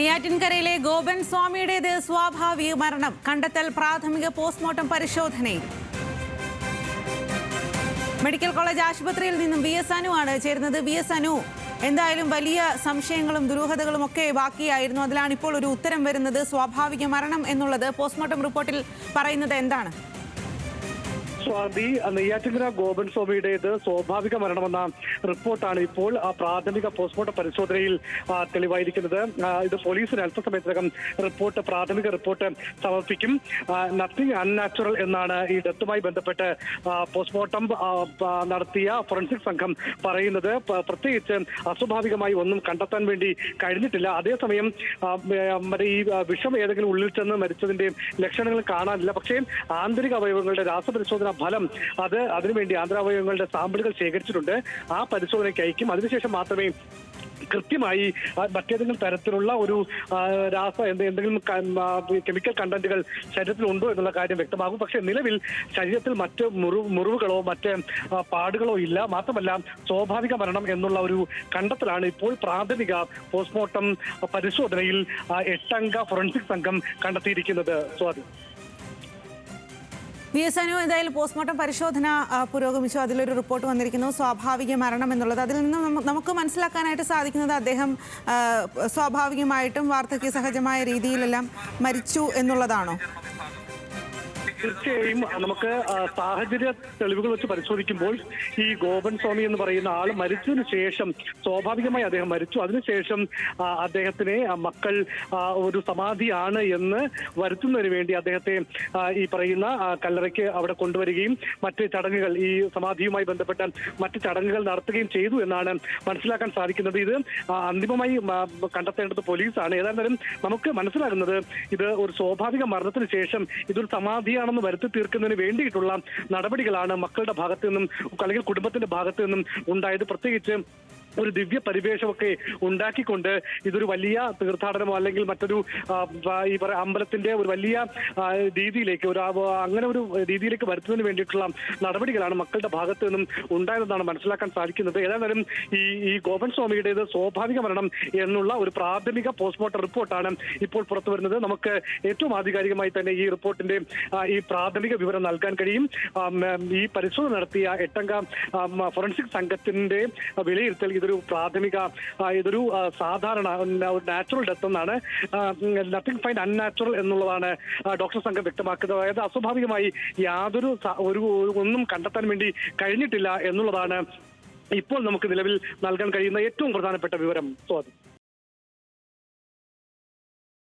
നെയ്യാറ്റിൻകരയിലെ ഗോപൻ സ്വാമിയുടേത് സ്വാഭാവിക മരണം? കണ്ടെത്തൽ പ്രാഥമിക പോസ്റ്റ്മോർട്ടം പരിശോധനയിൽ. മെഡിക്കൽ കോളേജ് ആശുപത്രിയിൽ നിന്നും വി എസ് അനു ആണ് ചേരുന്നത്. വി എസ് അനു എന്തായാലും വലിയ സംശയങ്ങളും ദുരൂഹതകളും ഒക്കെ ബാക്കിയായിരുന്നു. അതിലാണ് ഇപ്പോൾ ഒരു ഉത്തരം വരുന്നത്. സ്വാഭാവിക മരണം എന്നുള്ളത് പോസ്റ്റ്മോർട്ടം റിപ്പോർട്ടിൽ പറയുന്നത് എന്താണ്? സ്വാതി നെയ്യാറ്റിങ്കര ഗോപൻ സ്വാമിയുടേത് സ്വാഭാവിക മരണമെന്ന റിപ്പോർട്ടാണ് ഇപ്പോൾ പ്രാഥമിക പോസ്റ്റ്മോർട്ടം പരിശോധനയിൽ തെളിവായിരിക്കുന്നത്. ഇത് പോലീസിന് അല്പസമയത്തിനകം റിപ്പോർട്ട് പ്രാഥമിക റിപ്പോർട്ട് സമർപ്പിക്കും. നത്തിങ് അൺനാച്ചുറൽ എന്നാണ് ഈ ഡെത്തുമായി ബന്ധപ്പെട്ട് പോസ്റ്റ്മോർട്ടം നടത്തിയ ഫോറൻസിക് സംഘം പറയുന്നത്. പ്രത്യേകിച്ച് അസ്വാഭാവികമായി ഒന്നും കണ്ടെത്താൻ വേണ്ടി കഴിഞ്ഞിട്ടില്ല. അതേസമയം മറ്റേ ഈ വിഷം ഏതെങ്കിലും ഉള്ളിൽ ചെന്ന് മരിച്ചതിന്റെ ലക്ഷണങ്ങൾ കാണാനില്ല. പക്ഷേ ആന്തരിക അവയവങ്ങളുടെ രാസപരിശോധന ഫലം അത് അതിനുവേണ്ടി ആന്ധ്രാവയവങ്ങളുടെ സാമ്പിളുകൾ ശേഖരിച്ചിട്ടുണ്ട്. ആ പരിശോധനയ്ക്ക് അയക്കും. അതിനുശേഷം മാത്രമേ കൃത്യമായി മറ്റേതെങ്കിലും തരത്തിലുള്ള ഒരു രാസ എന്ത് എന്തെങ്കിലും കെമിക്കൽ കണ്ടന്റുകൾ ശരീരത്തിൽ ഉണ്ടോ എന്നുള്ള കാര്യം വ്യക്തമാകും. പക്ഷേ നിലവിൽ ശരീരത്തിൽ മറ്റ് മുറിവ് മുറിവുകളോ മറ്റ് പാടുകളോ ഇല്ല. മാത്രമല്ല സ്വാഭാവിക മരണം എന്നുള്ള ഒരു കണ്ടെത്തലാണ് ഇപ്പോൾ പ്രാഥമിക പോസ്റ്റ്മോർട്ടം പരിശോധനയിൽ എട്ടംഗ ഫോറൻസിക് സംഘം കണ്ടെത്തിയിരിക്കുന്നത്. സ്വാതി. വി എസ് അനു എന്തായാലും പോസ്റ്റ്മോർട്ടം പരിശോധന പുരോഗമിച്ചു. അതിലൊരു റിപ്പോർട്ട് വന്നിരിക്കുന്നു. സ്വാഭാവിക മരണം എന്നുള്ളത്. അതിൽ നിന്ന് നമുക്ക് മനസ്സിലാക്കാനായിട്ട് സാധിക്കുന്നത് അദ്ദേഹം സ്വാഭാവികമായിട്ടും വാർദ്ധക്യ സഹജമായ രീതിയിലെല്ലാം മരിച്ചു എന്നുള്ളതാണോ? തീർച്ചയായും നമുക്ക് സാഹചര്യ തെളിവുകൾ വെച്ച് പരിശോധിക്കുമ്പോൾ ഈ ഗോപൻ സ്വാമി എന്ന് പറയുന്ന ആൾ മരിച്ചതിന് ശേഷം സ്വാഭാവികമായി അദ്ദേഹം മരിച്ചു. അതിനുശേഷം അദ്ദേഹത്തിനെ മക്കൾ ഒരു സമാധിയാണ് എന്ന് വരുത്തുന്നതിന് വേണ്ടി അദ്ദേഹത്തെ ഈ പറയുന്ന കല്ലറയ്ക്ക് അവിടെ കൊണ്ടുവരികയും മറ്റ് ചടങ്ങുകൾ ഈ സമാധിയുമായി ബന്ധപ്പെട്ട മറ്റ് ചടങ്ങുകൾ നടത്തുകയും ചെയ്തു എന്നാണ് മനസ്സിലാക്കാൻ സാധിക്കുന്നത്. ഇത് അന്തിമമായി കണ്ടെത്തേണ്ടത് പോലീസാണ്. ഏതായാലും നമുക്ക് മനസ്സിലാകുന്നത് ഇത് ഒരു സ്വാഭാവിക മരണത്തിന് ശേഷം ഇതൊരു സമാധിയാണെന്ന് വരുത്തി തീർക്കുന്നതിന് വേണ്ടിയിട്ടുള്ള നടപടികളാണ് മക്കളുടെ ഭാഗത്തു നിന്നും അല്ലെങ്കിൽ കുടുംബത്തിന്റെ ഭാഗത്തു നിന്നും ഉണ്ടായത്. പ്രത്യേകിച്ച് ഒരു ദിവ്യ പരിവേഷമൊക്കെ ഉണ്ടാക്കിക്കൊണ്ട് ഇതൊരു വലിയ തീർത്ഥാടനമോ അല്ലെങ്കിൽ മറ്റൊരു ഈ പറ അമ്പലത്തിന്റെ ഒരു വലിയ രീതിയിലേക്ക് ഒരു അങ്ങനെ ഒരു രീതിയിലേക്ക് വരുത്തുന്നതിന് വേണ്ടിയിട്ടുള്ള നടപടികളാണ് മക്കളുടെ ഭാഗത്തു നിന്നും ഉണ്ടായതെന്നാണ് മനസ്സിലാക്കാൻ സാധിക്കുന്നത്. ഏതായാലും ഈ ഈ ഗോപൻ സ്വാമിയുടേത് സ്വാഭാവിക മരണം എന്നുള്ള ഒരു പ്രാഥമിക പോസ്റ്റ്മോർട്ടം റിപ്പോർട്ടാണ് ഇപ്പോൾ പുറത്തു വരുന്നത്. നമുക്ക് ഏറ്റവും ആധികാരികമായി തന്നെ ഈ റിപ്പോർട്ടിന്റെ ഈ പ്രാഥമിക വിവരം നൽകാൻ കഴിയും. ഈ പരിശോധന നടത്തിയ എട്ടംഗ ഫോറൻസിക് സംഘത്തിന്റെ വിലയിരുത്തൽ ഇതൊരു പ്രാഥമിക ആ, ഇതൊരു സാധാരണ നാച്ചുറൽ ഡെത്ത് എന്നാണ് നത്തിങ് ഫൈൻഡ് അൺനാച്ചുറൽ എന്നുള്ളതാണ് ഡോക്ടർ സംഘം വ്യക്തമാക്കുന്നത്. അതായത് അസ്വാഭാവികമായി യാതൊരു ഒരു ഒരു ഒന്നും കണ്ടെത്താൻ വേണ്ടി കഴിഞ്ഞിട്ടില്ല എന്നുള്ളതാണ് ഇപ്പോൾ നമുക്ക് നിലവിൽ നൽകാൻ കഴിയുന്ന ഏറ്റവും പ്രധാനപ്പെട്ട വിവരം. സ്വാതി